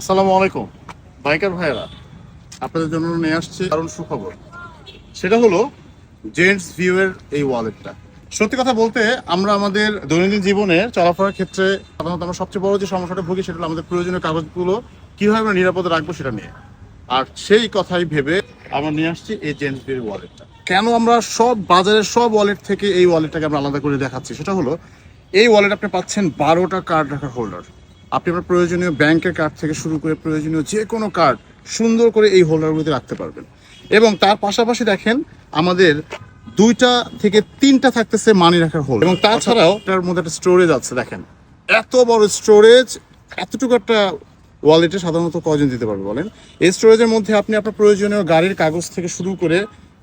আসসালামু আলাইকুম, বাইকার ভাইয়েরা। আপনাদের জন্য নিয়ে আসছে দারুণ সুখবর। সেটা হলো জেন্টস ভিউ এর এই ওয়ালেটটা সত্যি কথা বলতে, আমরা আমাদের দৈনন্দিন জীবনে চলাফেরার ক্ষেত্রে সাধারণত আমরা সবচেয়ে বড় যে সমস্যাটা ভুগি, সেটা হলো আমাদের প্রয়োজনীয় কাগজগুলো কীভাবে আমরা নিরাপদে রাখব সেটা নিয়ে। আর সেই কথাই ভেবে আমরা নিয়ে আসছি এই জেন্টস ভিউ ওয়ালেটটা কেন আমরা সব বাজারের সব ওয়ালেট থেকে এই ওয়ালেটটাকে আমরা আলাদা করে দেখাচ্ছি? সেটা হলো, এই ওয়ালেট আপনি পাচ্ছেন বারোটা কার্ড রাখার হোল্ডার আপনি আপনার প্রয়োজনীয় ব্যাংকের কার্ড থেকে শুরু করে প্রয়োজনীয় যে কোনো কার্ড সুন্দর করে এই হোল্ডারগুলোতে রাখতে পারবেন। এবং তার পাশাপাশি দেখেন আমাদের দুইটা থেকে তিনটা থাকতেছে মানি রাখার হোল্ড এবং তাছাড়াও এটার মধ্যে একটা স্টোরেজ আছে দেখেন। এত বড় স্টোরেজ এতটুকু একটা ওয়ালেটে সাধারণত কজন দিতে পারবে বলেন? এই স্টোরেজের মধ্যে আপনি আপনার প্রয়োজনীয় গাড়ির কাগজ থেকে শুরু করে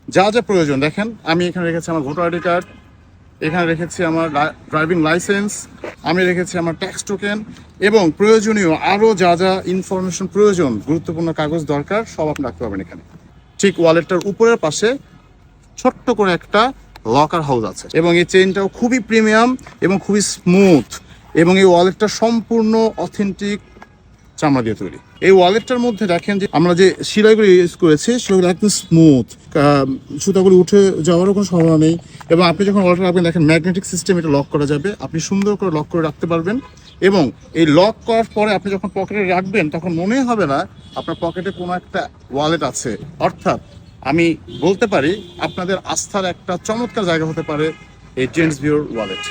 যা যা প্রয়োজন দেখেন আমি এখানে রেখেছি আমার ভোটার আইডি কার্ড এখানে রেখেছি আমার ড্রাইভিং লাইসেন্স আমি রেখেছি আমার ট্যাক্স টোকেন এবং প্রয়োজনীয় আরও যা যা ইনফরমেশন প্রয়োজন, গুরুত্বপূর্ণ কাগজ দরকার, সব আপনি রাখতে পারবেন এখানে। ঠিক ওয়ালেটটার উপরের পাশে ছোট্ট করে একটা লকার হাউস আছে এবং এই চেইনটাও খুবই প্রিমিয়াম এবং খুবই স্মুথ এবং এই ওয়ালেটটা সম্পূর্ণ অথেন্টিক চামড়া দিয়ে তৈরি। এই ওয়ালেটটার মধ্যে দেখেন যে আমরা যে শিরাগুলো ইউজ করেছি, সেগুলো একদম স্মুথ সুতাগুলো উঠে যাওয়ারও কোনো সম্ভাবনা নেই এবং আপনি যখন ওয়ালেট রাখবেন, দেখেন ম্যাগনেটিক সিস্টেম এটা লক করা যাবে। আপনি সুন্দর করে লক করে রাখতে পারবেন এবং এই লক করার পরে আপনি যখন পকেটে রাখবেন, তখন মনে হবে না আপনার পকেটে কোনো একটা ওয়ালেট আছে। অর্থাৎ আমি বলতে পারি, আপনাদের আস্থার একটা চমৎকার জায়গা হতে পারে এই জেন্টস ভিউর ওয়ালেট